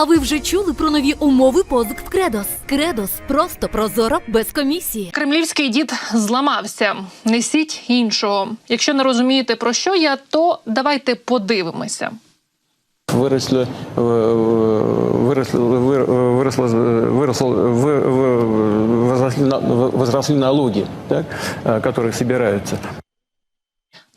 А ви вже чули про нові умови позик в Кредос? Кредос просто прозоро без комісії. Кремлівський дід зламався. Несіть іншого. Якщо не розумієте про що я, то давайте подивимося. Выросли, э, выросли, вы- выросло, выросло, вы- вы- возросли, на- возросли налоги, так, э, которые собираются.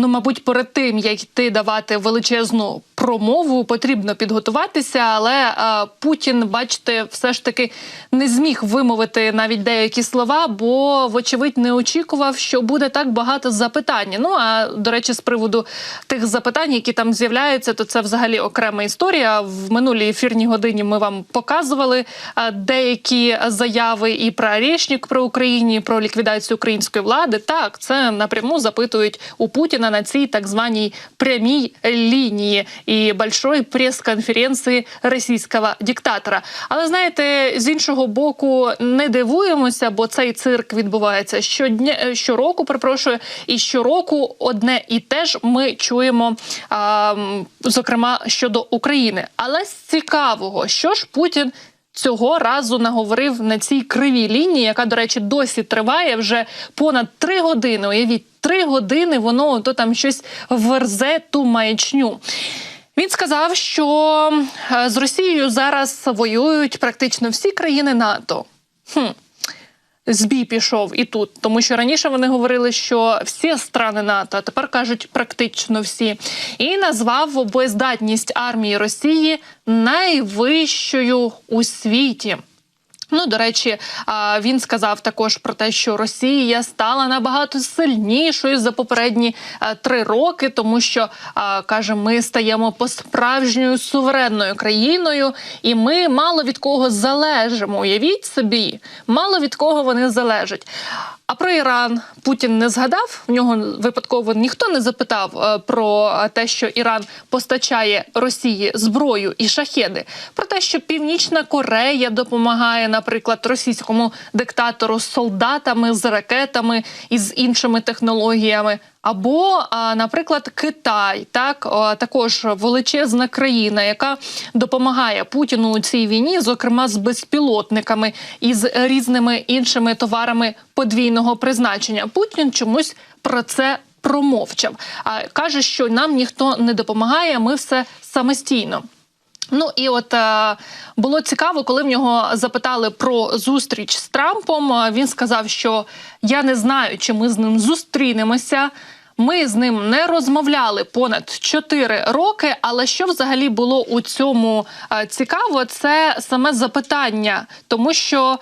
Ну, мабуть, перед тим як йти давати величезну промову, потрібно підготуватися. Але е, Путін, бачите, все ж таки не зміг вимовити навіть деякі слова, бо, вочевидь, не очікував, що буде так багато запитань. Ну а до речі, з приводу тих запитань, які там з'являються, то це взагалі окрема історія. В минулій ефірній годині ми вам показували е, деякі заяви і про Орешник про Україні, про ліквідацію української влади. Так, це напряму запитують у Путіна на цій так званій прямій лінії і большої прес-конференції російського диктатора. Але знаєте, з іншого боку, не дивуємося, бо цей цирк відбувається щодня е, щороку. Перепрошую, і щороку одне і те ж ми чуємо, а, зокрема щодо України. Але з цікавого, що ж Путін. Цього разу наговорив на цій кривій лінії, яка, до речі, досі триває вже понад три години. Уявіть, три години воно то там щось верзе ту маячню. Він сказав, що е, з Росією зараз воюють практично всі країни НАТО. Хм. Збій пішов і тут, тому що раніше вони говорили, що всі страни НАТО, тепер кажуть практично всі, і назвав боєздатність армії Росії найвищою у світі. Ну, до речі, він сказав також про те, що Росія стала набагато сильнішою за попередні три роки, тому що каже, ми стаємо по справжньою суверенною країною, і ми мало від кого залежимо. Уявіть собі, мало від кого вони залежать. А про Іран Путін не згадав. В нього випадково ніхто не запитав е, про те, що Іран постачає Росії зброю і шахеди, про те, що Північна Корея допомагає, наприклад, російському диктатору з солдатами, з ракетами і з іншими технологіями. Або, наприклад, Китай, так також величезна країна, яка допомагає Путіну у цій війні, зокрема з безпілотниками і з різними іншими товарами подвійного призначення. Путін чомусь про це промовчав. А каже, що нам ніхто не допомагає, ми все самостійно. Ну і от е, було цікаво, коли в нього запитали про зустріч з Трампом. е, Він сказав, що я не знаю, чи ми з ним зустрінемося. Ми з ним не розмовляли понад 4 роки. Але що взагалі було у цьому е, цікаво, це саме запитання, тому що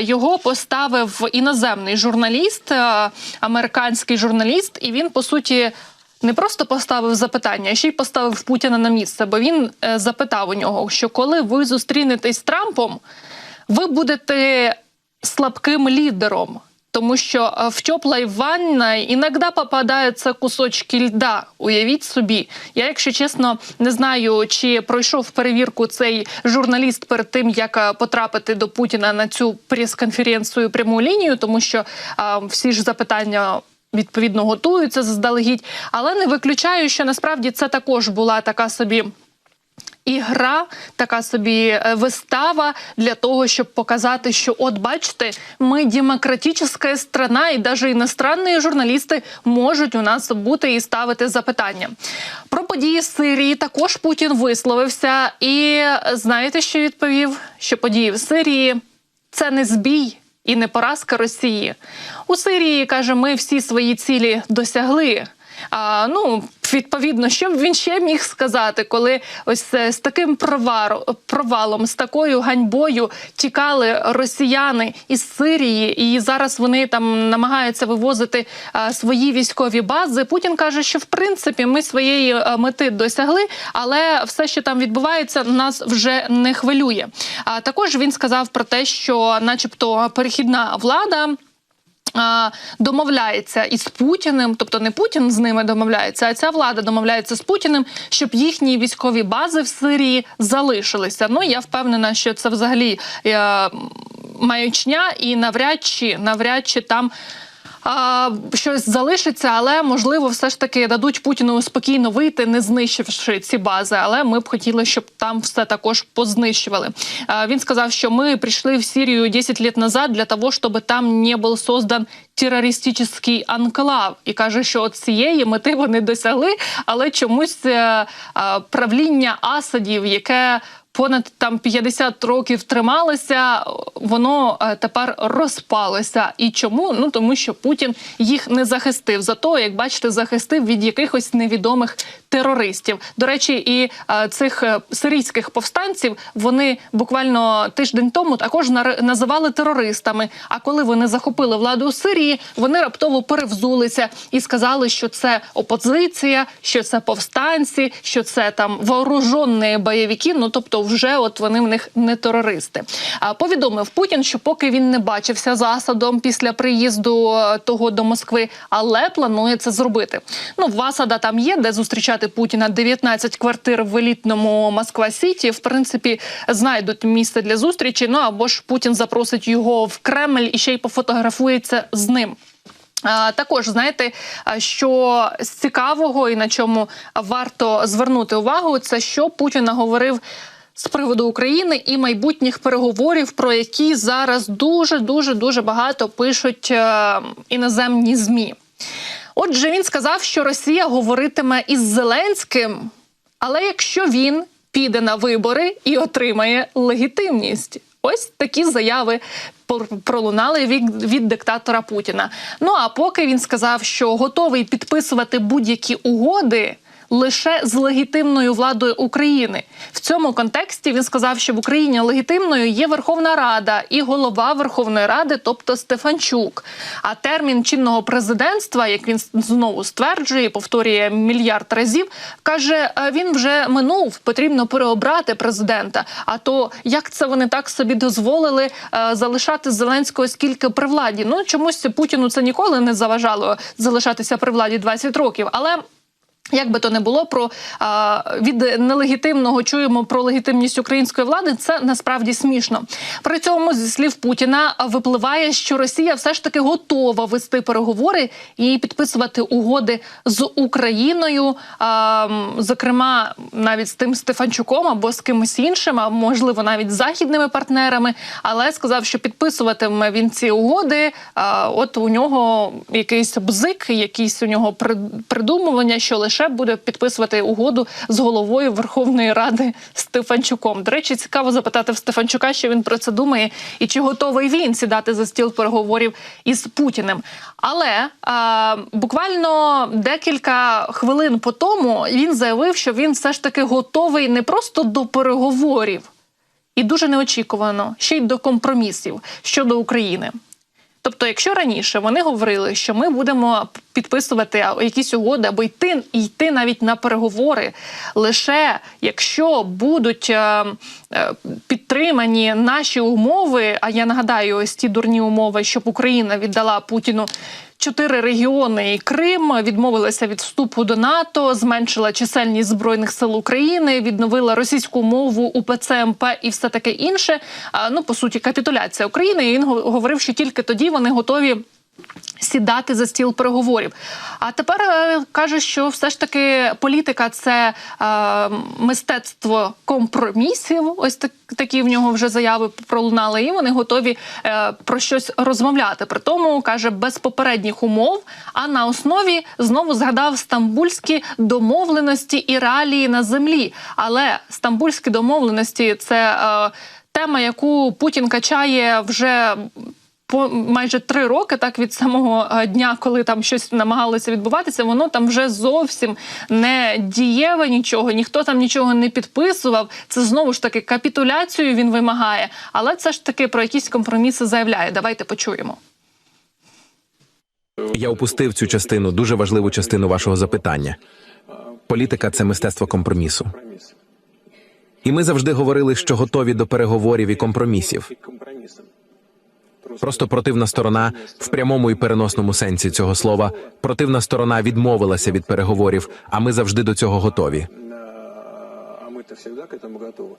його поставив іноземний журналіст, американський журналіст, і він по суті не просто поставив запитання, а ще й поставив Путіна на місце. Бо він е, запитав у нього, що коли ви зустрінетесь з Трампом, ви будете слабким лідером. Тому що е, в теплій ванной іноді попадаються кусочки льда. Уявіть собі. Я, якщо чесно, не знаю, чи пройшов перевірку цей журналіст перед тим, як е, потрапити до Путіна на цю прес-конференцію пряму лінію, тому що а, всі ж запитання. Відповідно готуються заздалегідь, але не виключаю, що насправді це також була така собі ігра, така собі е, вистава для того, щоб показати, що от бачите, ми демократична страна, і навіть іностранні журналісти можуть у нас бути і ставити запитання. Про події в Сирії також Путін висловився. І знаєте, що відповів? Що події в Сирії це не збій. І не поразка Росії у Сирії каже, ми всі свої цілі досягли. А, ну відповідно, що б він ще міг сказати, коли ось е, з таким провалом, з такою ганьбою тікали росіяни із Сирії, і зараз вони там намагаються вивозити свої військові бази. Путін каже, що в принципі ми своєї е, мети досягли, але все, що там відбувається, нас вже не хвилює. А також він сказав про те, що, начебто, перехідна влада. Домовляється із Путіним, тобто не Путін з ними домовляється, а ця влада домовляється з Путіним, щоб їхні військові бази в Сирії залишилися. Ну я впевнена, що це взагалі маючня, і навряд чи навряд чи там щось залишиться, але можливо, все ж таки дадуть Путіну спокійно вийти, не знищивши ці бази. Але ми б хотіли, щоб там все також познищували. Він сказав, що ми прийшли в Сирію 10 років назад для того, щоб там не був создан терористичний анклав, і каже, що от цієї мети вони досягли, але чомусь е, правління Асадів, яке понад там 50 років трималося, воно е, тепер розпалося. І чому? Ну тому що Путін їх не захистив. Зато, як бачите, захистив від якихось невідомих терористів. До речі, і е, цих е, сирійських повстанців вони буквально тиждень тому також називали терористами. А коли вони захопили владу у Сирії, вони раптово перевзулися і сказали, що це опозиція, що це повстанці, що це там вооружені бойовики. Ну тобто, вже от вони в них не терористи. Повідомив Путін, що поки він не бачився з Асадом після приїзду е, того до Москви, але планує це зробити. Ну в Асада там є де зустрічати Путіна 19 квартир в елітному Москва Сіті. В принципі, знайдуть місце для зустрічі. Ну або ж Путін запросить його в Кремль і ще й пофотографується з ним. Також знаєте, що з цікавого і на чому варто звернути увагу, це що Путін наговорив з приводу України і майбутніх переговорів, про які зараз дуже дуже дуже багато пишуть е, іноземні змі. Отже, він сказав, що Росія говоритиме із Зеленським, але якщо він піде на вибори і отримає легітимність. Ось такі заяви пролунали від, від диктатора Путіна. Ну а поки він сказав, що готовий підписувати будь-які угоди. Лише з легітимною владою України в цьому контексті він сказав, що в Україні легітимною є Верховна Рада і голова Верховної Ради, тобто Стефанчук. А термін чинного президентства, як він знову стверджує, повторює мільярд разів, каже: «Е, він вже минув. Потрібно переобрати президента. А то як це вони так собі дозволили е, залишати Зеленського скільки при владі? Ну чомусь Путіну це ніколи не заважало залишатися при владі 20 років, але. Як би то не було про а, від нелегітимного чуємо про легітимність української влади, це насправді смішно. При цьому зі слів Путіна випливає, що Росія все ж таки готова вести переговори і підписувати угоди з Україною, а, зокрема навіть з тим Стефанчуком або з кимось іншим, а можливо навіть з західними партнерами. Але сказав, що підписуватиме він ці угоди. А, от у нього якийсь бзик, якісь у нього при- придумування, що лише буде підписувати угоду з головою Верховної Ради Стефанчуком. До речі, цікаво запитати в Стефанчука, що він про це думає, і чи готовий він сідати за стіл переговорів із Путіним. Але а, буквально декілька хвилин по тому він заявив, що він все ж таки готовий не просто до переговорів, і дуже неочікувано ще й до компромісів щодо України. Тобто, якщо раніше вони говорили, що ми будемо підписувати якісь угоди або йти йти навіть на переговори, лише якщо будуть е, е, підтримані наші умови. А я нагадаю, ось ті дурні умови, щоб Україна віддала Путіну. Чотири регіони і Крим відмовилися від вступу до НАТО, зменшила чисельність збройних сил України, відновила російську мову УПЦ МП і все таке інше. Ну по суті, капітуляція України. І він го- говорив, що тільки тоді вони готові. Сідати за стіл переговорів. А тепер е, каже, що все ж таки політика це е, мистецтво компромісів. Ось так, такі в нього вже заяви пролунали, і вони готові е, про щось розмовляти. При тому каже без попередніх умов. А на основі знову згадав стамбульські домовленості і реалії на землі. Але стамбульські домовленості це е, тема, яку Путін качає вже по майже три роки, так від самого е, дня, коли там щось намагалося відбуватися, воно там вже зовсім не дієве нічого, ніхто там нічого не підписував. Це знову ж таки капітуляцію він вимагає, але це ж таки про якісь компроміси заявляє. Давайте почуємо. Я упустив цю частину, дуже важливу частину вашого запитання. Політика це мистецтво компромісу. І ми завжди говорили, що готові до переговорів і компромісів. Просто противна сторона в прямому і переносному сенсі цього слова противна сторона відмовилася від переговорів, а ми завжди до цього готові. А мы-то всегда к этому готовы.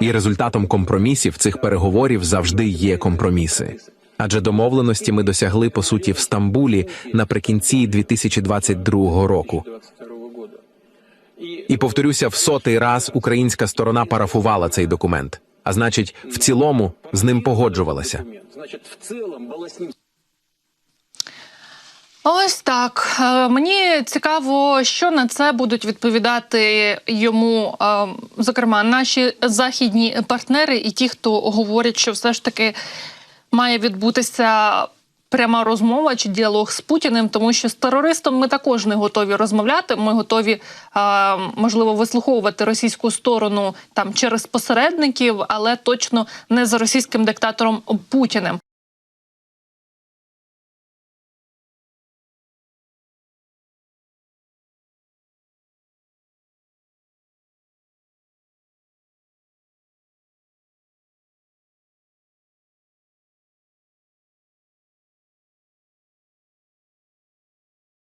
І результатом компромісів цих переговорів завжди є компроміси. Адже домовленості ми досягли по суті в Стамбулі наприкінці 2022 року. 22 года. І повторюся, в сотий раз українська сторона парафувала цей документ. А значить, в цілому з ним погоджувалася. Ось так. Е, Мені цікаво, що на це будуть відповідати йому, е, зокрема, наші західні партнери і ті, хто говорять, що все ж таки має відбутися. Пряма розмова чи діалог з Путіним, тому що з терористом ми також не готові розмовляти. Ми готові е, можливо вислуховувати російську сторону там через посередників, але точно не з російським диктатором Путіним.